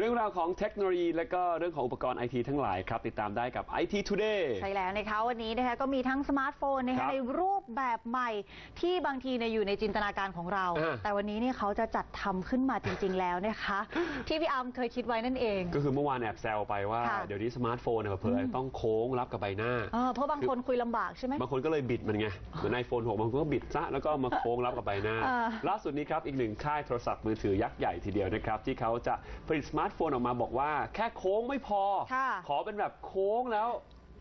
เรื่องราวของเทคโนโลยี และก็เรื่องของอุปกรณ์ไอทีทั้งหลายครับ ติดตามได้กับ IT Today ใช่แล้วนะคะวันนี้นะคะก็มีทั้งสมาร์ทโฟนนะครัคะบในรูปแบบใหม่ที่บางทีเนี่ยอยู่ในจินตนาการของเรา อ่า แต่วันนี้เนี่ยเขาจะจัดทำขึ้นมาจริง ๆ แล้วนะคะ ที่พี่อาร์มเคยคิดไว้นั่นเอง ก็คือเมื่อวานแอบแซวไปว่า ค่ะ เดี๋ยวนี้สมาร์ทโฟนเนี่ยเผลอๆต้องโค้งรับกับใบหน้า เออเพราะบางคนคุยลำบากใช่ไหม บางคนก็เลยบิดมันไง เหมือนไอโฟน6บางคนก็บิดซะ แล้วก็เอามาโค้งรับกับใบหน้าเออล่าสุดนี้ครับ อีกหนึ่งค่ายโทรศัพท์มือถือยักษ์ใหญ่ทีเดียวนะครับ ที่เขาจะผลิตสมาร์ทโฟนออกมาบอกว่า แค่โค้งไม่พอ ค่ะ ขอเป็นแบบโค้งแล้ว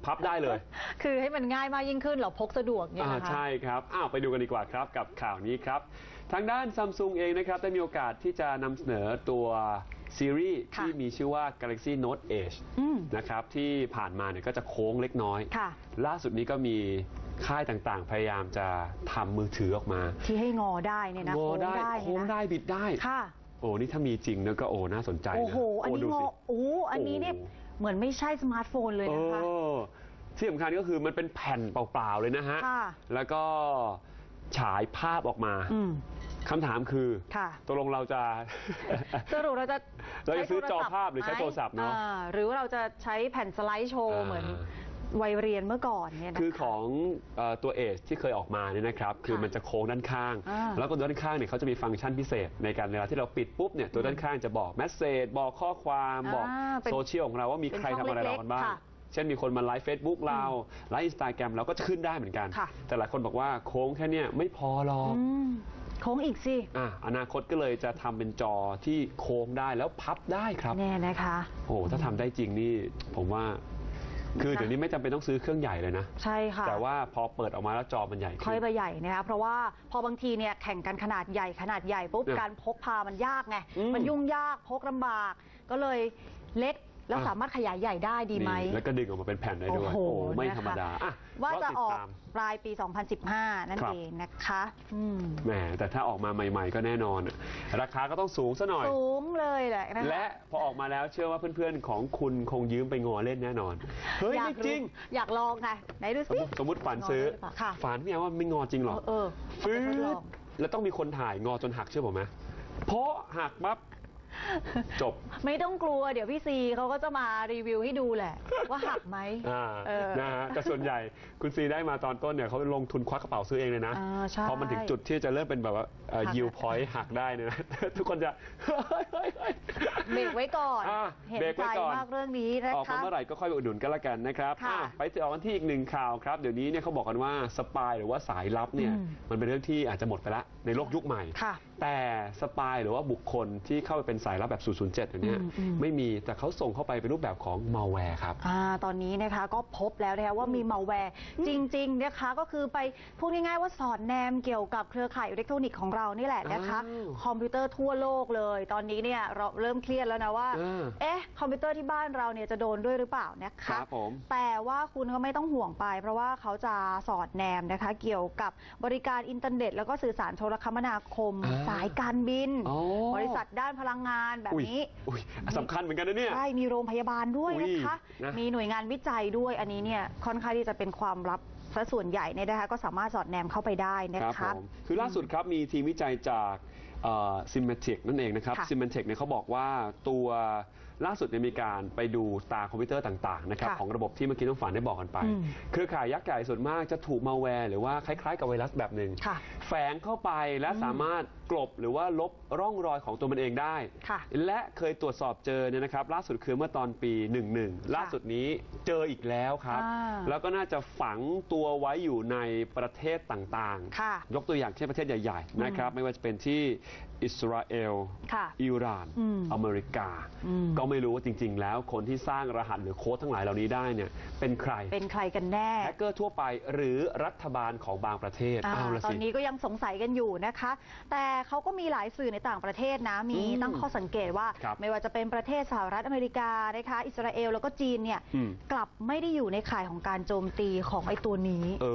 พับได้เลยคือให้มันง่ายมากยิ่งขึ้นเหรอพกสะดวกเนี่ยอ่านะคะ ใช่ครับอ้าวไปดูกันดีกว่าครับกับข่าวนี้ครับ ทางด้านซัมซุงเองนะครับได้มีโอกาสที่จะนำเสนอตัวซีรีส์ค่ะที่มีชื่อว่า Galaxy Note Edge อืมนะครับที่ผ่านมาเนี่ยก็จะโค้งเล็กน้อย ค่ะ ล่าสุดนี้ก็มีค่ายต่างๆ พยายามจะทำมือถือออกมาที่ให้งอได้เนี่ยนะงอได้โค้โค้งงได้ได้บิดได้เนี่ยนะค่ะ โอ้นี่ถ้ามีจริงเนี่ยก็โอ้น่าสนใจนะโอ้โห อันนี้ดูงอสิโอ้อันนี้เนี่ยโอ้ เหมือนไม่ใช่สมาร์ทโฟนเลยเอนะคะอที่สำคัญก็คือมันเป็นแผ่นเปล่าๆเลยนะฮะ ค่ะ แล้วก็ฉายภาพออกมาอืม คำถามคือค่ะ ตกลงเราจะ สรุปเราจะเราจะซื้อใช้จอโทศัพท์ภาพหรือใช้โทรศัพท์เนอะอ่หรือว่าเราจะใช้แผ่นสไลด์โชว์อ่า เหมือน วัยเรียนเมื่อก่อนเนี่ยนะคะคือของเอ่อตัวเอชที่เคยออกมาเนี่ยนะครับคือมันจะโค้งด้านข้าง อ่าแล้วก็ด้านข้างเนี่ยเขาจะมีฟังก์ชันพิเศษ ในการเวลาที่เราปิดปุ๊บเนี่ยตัวด้านข้างจะบอกแมสเซจบอกข้อความบอกอ่าเป็นโซเชียลของเราว่ามีใครเป็นช่ทำองอะไรเราเล็กๆกันบ้างค่ะเช่นมีคนมาไลฟ์เฟซบุ๊กเราไลฟ์อินสตาแกรมเราก็จะขึ้นได้เหมือนกัน ค่ะ แต่หลายคนบอกว่าโค้งแค่เนี้ยไม่พอหรอก อืมโค้งอีกสิอะอนาคตก็เลยจะทำเป็นจอที่โค้งได้แล้วพับได้ครับ แน่นะคะ โอ้โหถ้าทำได้จริงนี่ผมว่า คือนะเดี๋ยวนี้ไม่จำเป็นต้องซื้อเครื่องใหญ่เลยนะ ใช่ค่ะ แต่ว่าพอเปิดออกมาแล้วจอมันใหญ่ค่ขึ้อยน ไปใหญ่นะคะเพราะว่าพอบางทีเนี่ยแข่งกันขนาดใหญ่ขนาดใหญ่ปุ๊บ เนี่ยการพกพามันยากไง อืมมันยุ่งยากพกลำบาก ก็เลยเล็ก แล้วอะสามารถขยายใหญ่ได้ดีไหม นี่แล้วก็ดึงออกมาเป็นแผ่นได้ด้วย โอ้โหไม่นะคะ ธรรมดาอะว่าจะรติดออกตาม ปลายปี 2015 นั่นครับ เองนะคะอืมแหมแต่ถ้าออกมาใหม่ ๆ ก็แน่นอนอะราคาก็ต้องสูงซะหน่อย สูงเลยแหละนะคะ และพอออกมาแล้วเชื่อว่าเพื่อนๆ ของคุณคงยืมไปงอเล่นแน่นอน เฮ้ยอยาไม่กจริง อยากลองไงไหนดูสมสิ มติสมมติฝันซื้องอได้หรือเปล่าค่ะ ฝันพี่แอว่าไม่งอจริงหรอเออเออฟื้เอาไปทดลอง แล้วต้องมีคนถ่ายงอจนหักเชื่อผมไหมเพราะหักปั๊บ จบ ไม่ต้องกลัวเดี๋ยวพี่ซีเขาก็จะมารีวิวให้ดูแหละ ว่าหักไหมอ่าเออ นะฮะแต่ส่วนใหญ่คุณซีได้มาตอนต้นเนี่ยเขาลงทุนควักกระเป๋าซื้อเองเลยนะอ่าใช่พอมันถึงจุดที่จะเริ่มเป็นแบบว่าหัก ยิวพอยต์หักได้เนี่ยนะ ทุกคนจะเบรกไว้ก่อน อะเห็นเบรกใจไว้ก่อน มากเรื่องนี้นะออกมาคะ เมื่อไหร่ก็ค่อยไปอุดหนุนกันละกันนะครับค่ะอะไปต่อกันที่อีกหนึ่งข่าวครับ เดี๋ยวนี้เนี่ยเขาบอกกันว่าสปายหรือว่าสายลับเนี่ยอืมมันเป็นเรื่องที่อาจจะหมดไปละในโลกยุคใหม่ ค่ะ แต่สปายหรือว่าบุคคลที่เข้าไปเป็นสายลับแบบ 007อย่างเนี้ยอืมอืม ไม่มีแต่เขาส่งเข้าไปเป็นรูปแบบของมาแวร์ครับ อ่าตอนนี้นะคะก็พบแล้วนะคะว่ามีมาแวร์จริงๆนะคะก็คือไปพูดง่ายๆว่าสอดแนมเกี่ยวกับเครือข่ายอิเล็กทรอนิกส์ของเรานี่แหละนะคะ อ้าวคอมพิวเตอร์ทั่วโลกเลย ตอนนี้เนี่ยเราเริ่มเครียดแล้วนะว่าอ่าเอ๊ะคอมพิวเตอร์ที่บ้านเราเนี่ยจะโดนด้วยหรือเปล่านะคคะรับผม แต่ว่าคุณก็ไม่ต้องห่วงไป เพราะว่าเขาจะสอดแนมนะคะ เกี่ยวกับบริการอินเทอร์เน็ต แล้วก็สื่อสารโทรคมนาคม อ่าสายการบิน อ๋อบริษัทด้านพลังงานแบบอุ้ยนี้อุ้ยสำคัญเหมือนกันนะเนี่ย ใช่มีโรงพยาบาลด้วยอุ๊ยนะคะ นะ มีหน่วยงานวิจัยด้วยอันนี้เนี่ยค่อนข้างที่จะเป็นความลับซะส่วนใหญ่เนี่ยนะคะก็สามารถสอดแนมเข้าไปได้นะครับคะผมคือล่าสุดครับมีทีมวิจัยจากซิมเมติกนั่นเองนะครับค่ะซิมเมติกเนี่ยเขาบอกว่าตัวล่าสุดเนี่ยมีการไปดูตาคอมพิวเตอร์ต่างๆนะครับค่ะของระบบที่เมื่อกี้ต้องฝันได้บอกกันไป อืมเครือข่ายยักษ์ใหญ่ส่วนมากจะถูกมาแวร์หรือว่าคล้ายๆกับไวรัสแบบหนึ่งค่ะแฝงเข้าไปและสามารถ กลบหรือว่าลบร่องรอยของตัวมันเองได้ ค่ะและเคยตรวจสอบเจอเนี่ยนะครับ ล่าสุดคือเมื่อตอนปี 11 ล่าสุดนี้เจออีกแล้วครับ อ่าแล้วก็น่าจะฝังตัวไว้อยู่ในประเทศต่างค่ะยกตัวอย่างเช่นประเทศใหญ่ๆนะครับ ไม่ว่าจะเป็นที่อิสราเอล ค่ะอิหร่าน อืม อเมริกา อืม ก็ไม่รู้ว่าจริง ๆ แล้วคนที่สร้างรหัสหรือโค้ดทั้งหลายเหล่านี้ได้เนี่ยเป็นใคร เป็นใครกันแน่แฮกเกอร์ทั่วไปหรือรัฐบาลของบางประเทศอ่าเอาละตอสินนี้ก็ยังสงสัยกันอยู่นะคะ แต่เขาก็มีหลายสื่อในต่างประเทศนะ มีอืมตั้งข้อสังเกตว่า ครับไม่ว่าจะเป็นประเทศสหรัฐอเมริกานะคะอิสราเอลแล้วก็จีนเนี่ยอืม กลับไม่ได้อยู่ในข่ายของการโจมตีของไอ้ตัวนี้ เอ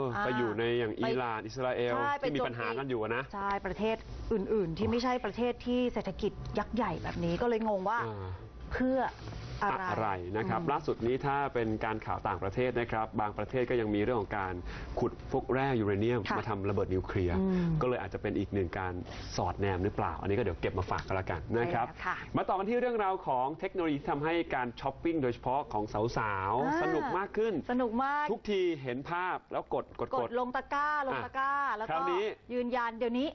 ออ่าไปอยู่ในอย่างไปอิหร่านอิสราเอล ใช่ไปที่มีโจมปัญหาตีกันอยู่อะนะ ใช่ประเทศอื่น ๆ ที่ไม่ใช่ประเทศที่เศรษฐกิจยักษ์ใหญ่แบบนี้ก็เลยงงว่า อ่า เพื่อ อะไรอะไรนะครับอืมล่าสุดนี้ถ้าเป็นการข่าวต่างประเทศนะครับ บางประเทศก็ยังมีเรื่องของการขุดพวกแร่ยูเรเนียมค่ะมาทำระเบิดนิวเคลียร์ อืมก็เลยอาจจะเป็นอีกหนึ่งการสอดแนมหรือเปล่า อันนี้ก็เดี๋ยวเก็บมาฝากกันละกันนะครับ ใช่แล้วค่ะมาต่อกันที่เรื่องราวของเทคโนโลยีที่ทำให้การช้อปปิ้งโดยเฉพาะของสาวอ่า ๆ สนุกมากขึ้น สนุกมากทุกทีเห็นภาพแล้วกดกดกกดด ลงตะกร้าลงตะกร้า แล้วคราก็วนี้ ยืนยันเดี๋ยวนี้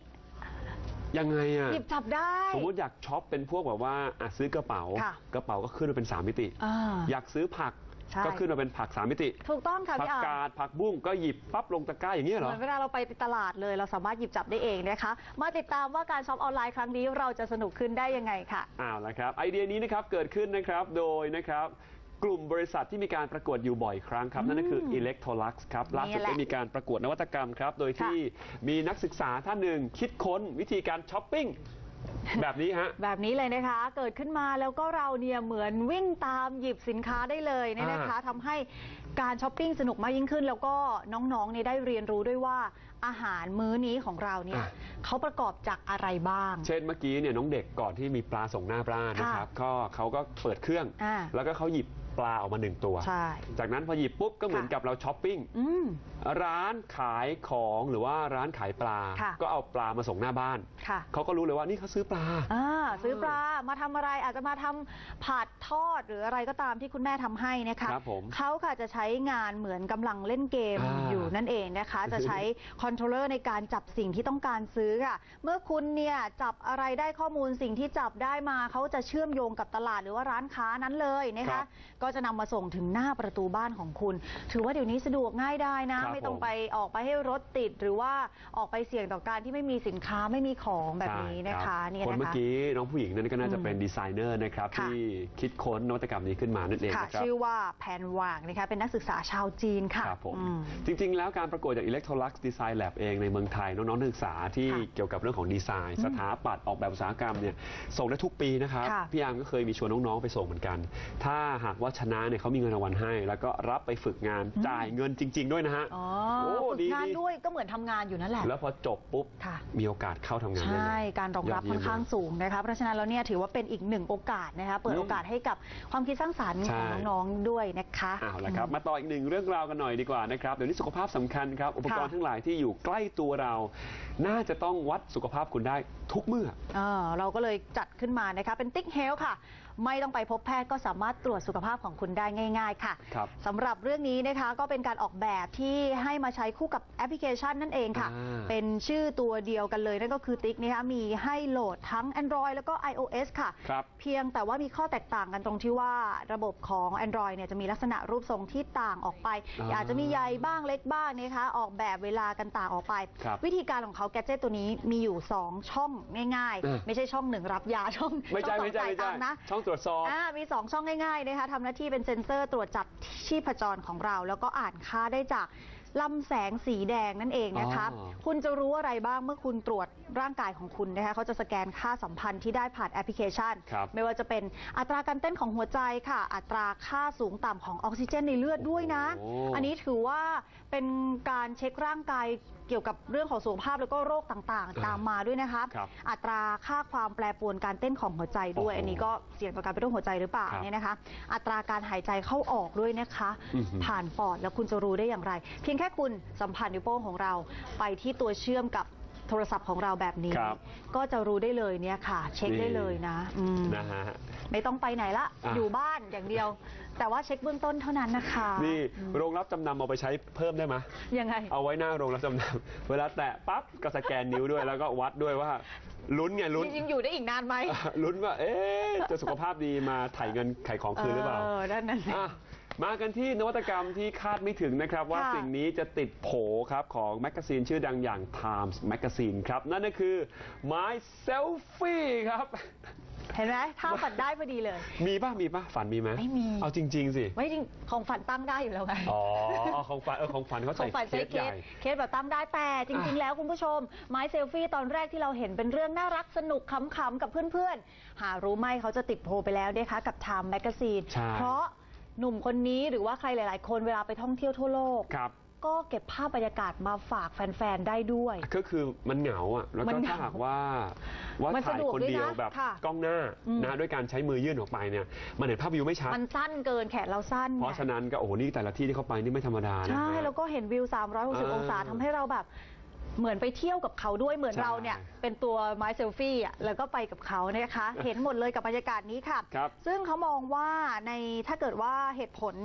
ยังไงอะหยิบจับได้ สมมติอยากช็อปเป็นพวกแบบว่าอะซื้อกระเป๋า ค่ะกระเป๋าก็ขึ้นมาเป็นสามมิติ อ่าอยากซื้อผักใช่ ก็ขึ้นมาเป็นผักสามมิติ ถูกต้องค่ะผักพี่อาร์กาดผักบุ้งก็หยิบปั๊บลงตะกร้าอย่างนี้ยเหรเหอมือนเวลาเราไปตลาดเลย เราสามารถหยิบจับได้เองนะคะ มาติดตามว่าการช็อปออนไลน์ครั้งนี้เราจะสนุกขึ้นได้ยังไงค่ะ อ้าวแล้วครับไอเดียนี้นะครับเกิดขึ้นนะครับโดยนะครับ กลุ่มบริษัทที่มีการประกวดอยู่บ่อยครั้งครับ นั่นก็คือ Electrolux ครับล่าสุดนี่แหละได้มีการประกวดนวัตกรรมครับ โดยที่มีนักศึกษาท่านหนึ่งคิดค้นวิธีการช้อปปิ้งแบบนี้ฮะ แบบนี้เลยนะคะ เกิดขึ้นมาแล้วก็เราเนี่ยเหมือนวิ่งตามหยิบสินค้าได้เลยเนี่ยนะคะทำให้การช้อปปิ้งสนุกมากยิ่งขึ้น แล้วก็น้องๆเนี่ยได้เรียนรู้ด้วยว่าอาหารมื้อนี้ของเราเนี่ยอะเขาประกอบจากอะไรบ้าง เช่นเมื่อกี้เนี่ยน้องเด็กก่อนที่มีปลาส่งหน้าบ้านนะครับก็เขาก็เปิดเครื่องอ่าแล้วก็เขาหยิบ ปลาออกมาหนึ่งตัว ใช่ จากนั้นพอหยิบปุ๊บก็เหมือนค่ะ กับเราช้อปปิ้ง อืม ร้านขายของหรือว่าร้านขายปลา ค่ะ ก็เอาปลามาส่งหน้าบ้าน ค่ะ เขาก็รู้เลยว่านี่เขาซื้อปลา อ่าซื้อปลามาทำอะไรอาจจะมาทำผัดทอดหรืออะไรก็ตามที่คุณแม่ทำให้นะคะครับผมเขาค่ะจะใช้งานเหมือนกำลังเล่นเกมอ่าอยู่นั่นเองนะคะ จะใช้คอนโทรลเลอร์ในการจับสิ่งที่ต้องการซื้อค่ะ เมื่อคุณเนี่ยจับอะไรได้ข้อมูลสิ่งที่จับได้มาเขาจะเชื่อมโยงกับตลาดหรือว่าร้านค้านั้นเลยนะครัคะ บ ก็จะนำมาส่งถึงหน้าประตูบ้านของคุณ ถือว่าเดี๋ยวนี้สะดวกง่ายได้นะ ครับไม่ต้องผมไปออกไปให้รถติดหรือว่าออกไปเสี่ยงต่อการที่ไม่มีสินค้าไม่มีของแบบนี้นะใช่คะรับเนี่ยคนนะเมื่อคะ กี้น้องผู้หญิงนั่นก็น่าจะอืมเป็นดีไซเนอร์นะครับค่ะ ที่คิดค้นนวัตกรรมนี้ขึ้นมานั่นเองค่ะ นะครับ ชื่อว่าแพนวางนะคะเป็นนักศึกษาชาวจีนค่ะครับผมอืม จริง ๆ แล้วการประกวดจาก Electrolux Design Lab เองในเมืองไทย น้องๆนักศึกษาที่ค่ะเกี่ยวกับเรื่องของดีไซน์ สถาปัตย์ออกแบบอุตสาหกรรมเนี่ยส่งได้ทุกปีนะครับ ค่ะพี่อาร์มก็เคยมีชวนน้อง ๆ ไปส่งเหมือนกัน ถ้าหากว่าชนะเนี่ยเขามีเงินรางวัลให้ แล้วก็รับไปฝึกงานจ่ายเงินจริง ๆ ด้วยนะฮะ อ๋อโอ้ฝึกดีงานดี ด้วยก็เหมือนทำงานอยู่นั่นแหละ แล้วพอจบปุ๊บ ค่ะ มีโอกาสเข้าทำงานได้ใช่ เลย การรองรับยอดเยี่ค่ยอมนข้างมากสูงนะคะ เพราะฉะนั้นแล้วเนี่ยถือว่าเป็นอีกหนึ่งโอกาสนะคะ เปิดอืมโอกาสให้กับความคิดสร้างสรรค์ใช่ ของน้องๆด้วยนะคะ เอาละครับมาต่ออีกหนึ่งเรื่องราวกันหน่อยดีกว่านะครับเดี๋ยวนี้สุขภาพสำคัญครับ อุปกรณ์ค่ะ ทั้งหลายที่อยู่ใกล้ตัวเรา น่าจะต้องวัดสุขภาพคุณได้ทุกเมื่อ เออเราก็เลยจัดขึ้นมานะคะ เป็นติ๊กเฮลค่ะ ไม่ต้องไปพบแพทย์ก็สามารถตรวจสุขภาพของคุณได้ง่าย ๆ ค่ะครับสำหรับเรื่องนี้นะคะก็เป็นการออกแบบที่ให้มาใช้คู่กับแอปพลิเคชันนั่นเองค่ะ อ่า เป็นชื่อตัวเดียวกันเลยนั่นก็คือติ๊กนะคะมีให้โหลดทั้ง Android แล้วก็ iOS ค่ะ ครับ เพียงแต่ว่ามีข้อแตกต่างกันตรงที่ว่าระบบของ Android เนี่ยจะมีลักษณะรูปทรงที่ต่างออกไป อ่าอาจจะมีใหญ่บ้างเล็กบ้างนะคะออกแบบเวลากันต่างออกไป ครับวิธีการของเขาแกดเจิตตัวนี้มีอยู่ 2 ช่องง่ายอ่าๆไม่ใช่ช่องหนึ่งรับยาช่องไม่ใช่ช่องสอไม่งใช่จ่ายไม่ตัใช่งค์นะ ช่องตรวจสอบ อ่ามี 2 ช่องง่ายๆนะคะทำหน้าที่เป็นเซ็นเซอร์ตรวจจับชีพจรของเรา แล้วก็อ่านค่าได้จากลำแสงสีแดงนั่นเองนะคะ อ๋อ คุณจะรู้อะไรบ้างเมื่อคุณตรวจ ร่างกายของคุณนะคะเขาจะสแกนค่าสัมพันธ์ที่ได้ผ่านแอปพลิเคชัน ครับไม่ว่าจะเป็นอัตราการเต้นของหัวใจค่ะ อัตราค่าสูงต่ำของออกซิเจนในเลือดด้วยนะ โอ้ อันนี้ถือว่าเป็นการเช็คร่างกายเกี่ยวกับเรื่องของสุขภาพแล้วก็โรคต่างๆ ตามมาด้วยนะคะครับอัตราค่าความแปรปรวนการเต้นของหัวใจด้วย โอ้โหอันนี้ก็เสี่ยงต่อการเป็นโรคหัวใจหรือเปล่าครับเนี่ยนะคะ อัตราการหายใจเข้าออกด้วยนะคะ อือหือ ผ่านปอดแล้วคุณจะรู้ได้อย่างไร เพียงแค่คุณสัมผัสนิ้วโป้งของเราไปที่ตัวเชื่อมกับ โทรศัพท์ของเราแบบนี้ ครับ ก็จะรู้ได้เลยเนี่ยค่ะ เช็คนี่ได้เลยนะอืมนะฮะ ไม่ต้องไปไหนละอะ อยู่บ้านอย่างเดียว แต่ว่าเช็คเบื้องต้นเท่านั้นนะคะนี่โรงรับจำนำเอาไปใช้เพิ่มได้ไหมยังไง เอาไว้หน้าโรงรับจำนำ เวลาแตะปั๊บก็สแกนนิ้วด้วยแล้วก็วัดด้วยว่า ลุ้นไงลุ้นจริงๆอยู่ได้อีกนานไหมลุ้นว่า เอ๊ะจะสุขภาพดีมาถ่ายเงินไขของคืนหรือเปล่าเออนั่นน่ะสิ อะ มากันที่นวัตกรรมที่คาดไม่ถึงนะครับ ว่าค่ะสิ่งนี้จะติดโผครับของแมกกาซีนชื่อดังอย่าง Times Magazine ครับ นั่นก็คือ ไม้เซลฟี่ครับ เห็นไหมถ้าฝันได้พอดีเลย มีป่ะ มีป่ะ ฝันมีไหมไม่มี เอาจริง ๆ สิ ไม่จริง ของฝันตั้งได้อยู่แล้วไง อ๋อ ของฝัน เออ ของฝันเขาขใส่องฝันเคใช้สเคใหญ่สเคสแบบตั้งได้แต่จริงอะๆแล้วคุณผู้ชม ไม้เซลฟี่ตอนแรกที่เราเห็นเป็นเรื่องน่ารักสนุกขำๆกับเพื่อนๆ หารู้ไหมเขาจะติดโพลไปแล้วนะคะกับ Time Magazine ใช่เพราะ หนุ่มคนนี้หรือว่าใครหลาย ๆ คนเวลาไปท่องเที่ยวทั่วโลก ครับ ก็เก็บภาพบรรยากาศมาฝากแฟน ๆ ได้ด้วย ก็คือมันเหงาอะ แล้วมัก็นเหงาถ้าหากว่าว่ามันถ่ายสะดวกคนด้วยเดียวนะแบบค่ะกล้องหน้าอืม นะด้วยการใช้มือยื่นออกไปเนี่ย มันเห็นภาพวิวไม่ชัด มันสั้นเกินแขนเราสั้นเพราะฉะนั้นก็โอ้โหนี่แต่ละที่ที่เขาไปนี่ไม่ธรรมดานะใช่ฮะ แล้วก็เห็นวิว 360 องศาทำให้เราแบบ เหมือนไปเที่ยวกับเขาด้วยเหมือนใช่เราเนี่ย เป็นตัวไม้เซลฟี่อะแล้วก็ไปกับเขานะคะ เห็นหมดเลยกับบรรยากาศนี้ค่ะ ครับซึ่งเขามองว่าในถ้าเกิดว่าเหตุผล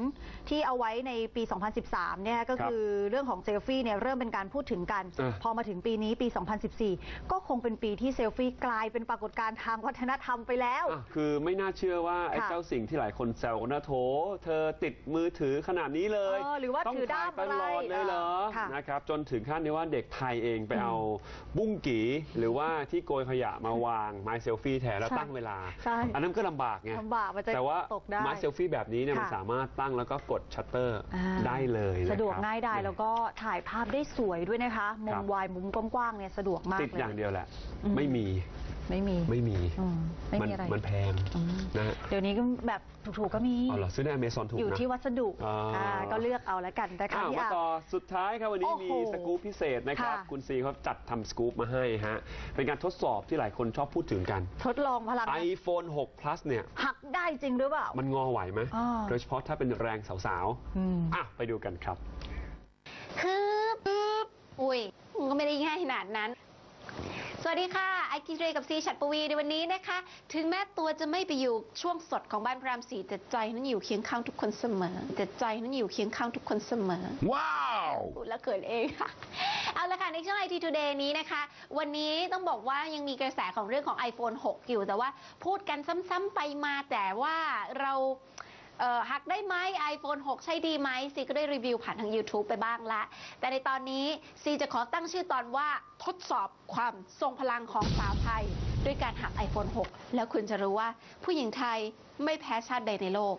ที่เอาไว้ในปี 2013 เนี่ยก็ครับคือเรื่องของเซลฟี่เนี่ยเริ่มเป็นการพูดถึงกัน อะ พอมาถึงปีนี้ปี 2014 ก็คงเป็นปีที่เซลฟี่กลายเป็นปรากฏการณ์ทางวัฒนธรรมไปแล้ว อะคือไม่น่าเชื่อว่าไอ้ค่ะเจ้าสิ่งที่หลายคนแซวกันนะโถ เธอติดมือถือขนาดนี้เลยเออหรือว่าต้องถือด้ามถ่ยตลอดเลยเหรออะไรค่ะ นะครับจนถึงขั้นที่ว่าเด็กไทยเองไปเอาบุ้งกีหรือว่าที่โกยขยะมาวางไม้เซลฟี่แทนแล้วใช่ตั้งเวลา ใช่อันนั้นก็ลำบากไงลำบากมันจะแต่ว่าตกได้ไม้เซลฟี่แบบนี้เนี่ยมันค่ะ สามารถตั้งแล้วก็กดชัตเตอร์อ่าได้เลยนสะดวกครับง่ายดายแล้วก็ถ่ายภาพได้สวยด้วยนะคะมุครัมบ วายมุมกว้างๆเนี่ยสะดวกมากติดเลยอย่างเดียวแหละ อืม ไม่มีไม่มีไม่มีอืมไม่มันมีอะไร มันแพงอืม นะฮะเดี๋ยวนี้ก็แบบถูกๆก็มีอ๋อเหรอซื้อในอเมซอนถูกอยู่นะที่วัสดุอ๋ออ่าก็เลือกเอาแล้วกันนะคะอะพี่มาอาต่อสุดท้ายครับวันนี้โอ้โหมีสกู๊ปพิเศษนะครับ ค่ะคุณซีเขาจัดทำสกู๊ปมาให้ฮะ เป็นการทดสอบที่หลายคนชอบพูดถึงกัน ทดลองพลัง iPhone 6 plus เนี่ย หักได้จริงหรือเปล่า มันงอไหวไหมอ่า โดยเฉพาะถ้าเป็นแรงสาวอืม ๆอะไปดูกันครับ คืบคืบอุ้ยมันก็ไม่ได้ง่ายขนาดนั้น สวัสดีค่ะไอคิเรกับซีฉัดปวีในวันนี้นะคะ ถึงแม้ตัวจะไม่ไปอยู่ช่วงสดของบ้านพระรามสี่แต่ใจนั้นอยู่เคียงข้างทุกคนเสมอแต่ใจนั้นอยู่เคียงข้างทุกคนเสมอ ว้าว พูดแล้วเขินเองค่ะเอาละค่ะในช่วง IT Today นี้นะคะ วันนี้ต้องบอกว่ายังมีกระแสของเรื่องของ iPhone 6 อยู่ แต่ว่าพูดกันซ้ำๆไปมาแต่ว่าเราเออหักได้ไหม iPhone 6 ใช้ดีไหมซีก็ได้รีวิวผ่านทาง YouTube ไปบ้างละ แต่ในตอนนี้ซีจะขอตั้งชื่อตอนว่าทดสอบความทรงพลังของสาวไทย ด้วยการหัก iPhone 6 แล้วคุณจะรู้ว่าผู้หญิงไทยไม่แพ้ชาติใดในโลก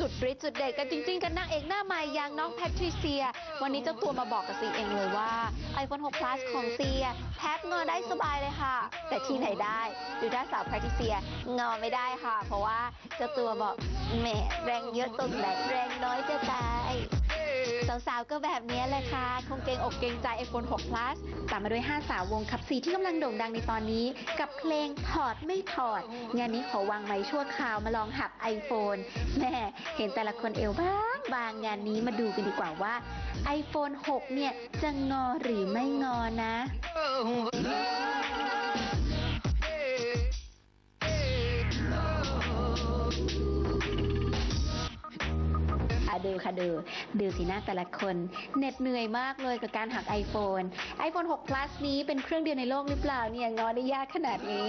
สุดฤทธิ์สุดเด็ดกันจริง ๆ กันนางเอกหน้าใหม่อย่างน้องแพทริเซีย วันนี้เจ้าตัวมาบอกกับซีเองเลยว่า iPhone 6 Plus ของซียแพทงอได้สบายเลยค่ะ แต่ที่ไหนได้ดูด้านสาวแพทริเซียงอไม่ได้ค่ะ เพราะว่าเจ้าตัวบอกแหมแรงเยอะตรงแหนแรงน้อยจะตาย สาวๆ ก็แบบนี้แหละค่ะ คงเกรงอกเกรงใจ iPhone 6 Plus ตามมาด้วย 5 สาววงขับสีที่กำลังโด่งดังในตอนนี้ กับเพลงถอดไม่ถอด งานนี้ขอวางไม้ชั่วคราวมาลองหับ iPhone แม่เห็นแต่ละคนเอวบางบางงานนี้มาดูกันดีกว่าว่า iPhone 6 เนี่ยจะงอหรือไม่งอนะ ดูค่ะดู ดูสีหน้าแต่ละคนเหน็ดเหนื่อยมากเลยกับการหัก iPhone iPhone 6 Plus นี้เป็นเครื่องเดียวในโลกหรือเปล่าเนี่ยงอได้ยากขนาดนี้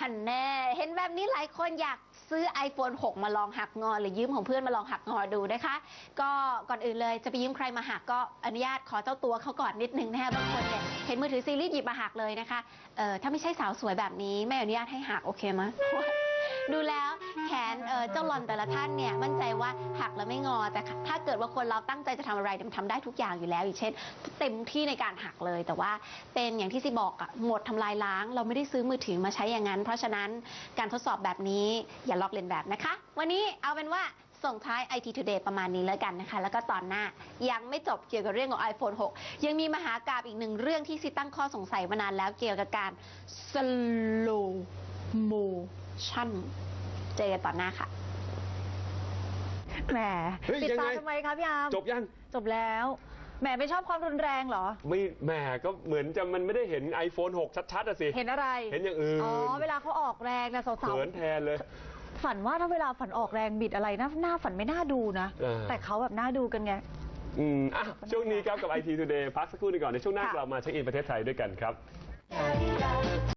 หันแน่ เห็นแบบนี้หลายคนอยาก ซื้อ iPhone 6 มาลองหักงอ หรือยืมของเพื่อนมาลองหักงอดูนะคะ ก็ก่อนอื่นเลยจะไปยืมใครมาหักก็อนุญาตขอเจ้าตัวเขาก่อนนิดนึงนะคะบางคนเนี่ยเห็นมือถือซีรีส์หยิบมาหักเลยนะคะเออถ้าไม่ใช่สาวสวยแบบนี้ไม่อนุญาตให้หักโอเคไหม ดูแล้วแขนเอ่อเจ้าหลอนแต่ละท่านเนี่ยมั่นใจว่าหักแล้วไม่งอ แต่ถ้าเกิดว่าคนเราตั้งใจจะทำอะไรมันทำได้ทุกอย่างอยู่แล้วอย่างเช่น เต็มที่ในการหักเลย แต่ว่าเป็นอย่างที่ซีบอกอะหมดทำลายล้าง เราไม่ได้ซื้อมือถือมาใช้อย่างนั้น เพราะฉะนั้นการทดสอบแบบนี้อย่าลอกเลียนแบบนะคะ วันนี้เอาเป็นว่าส่งท้าย IT Today ประมาณนี้แล้วกันนะคะ แล้วก็ตอนหน้ายังไม่จบเกี่ยวกับเรื่องของ iPhone 6 ยังมีมหากาบอีกหนึ่งเรื่องที่ซีตั้งข้อสงสัยมานานแล้วเกี่ยวกับการ slow motion เจอกันตอนหน้าค่ะแหมเฮ้ยปิดยังตาไงทำไมคะพี่อาร์มจบยัง จบแล้วแหมไม่ชอบความรุนแรงเหรอ ไม่แหมก็เหมือนจะมันไม่ได้เห็น iPhone 6 ชัดๆอะสิ เห็นอะไรเห็นอย่างอื่น อ๋อเวลาเขาออกแรงนะสาวเขินแทนเลย ๆฝันว่าถ้าเวลาฝันออกแรงบิดอะไรนะหน้าฝันไม่น่าดูนะ เออ แต่เขาแบบน่าดูกันไง อืมอะช่วงนี้ครับกับ IT Today พักสักครู่หนึงก่อนในช่วงหน้าค่ะ เรามาเช็คอินประเทศไทยด้วยกันครับ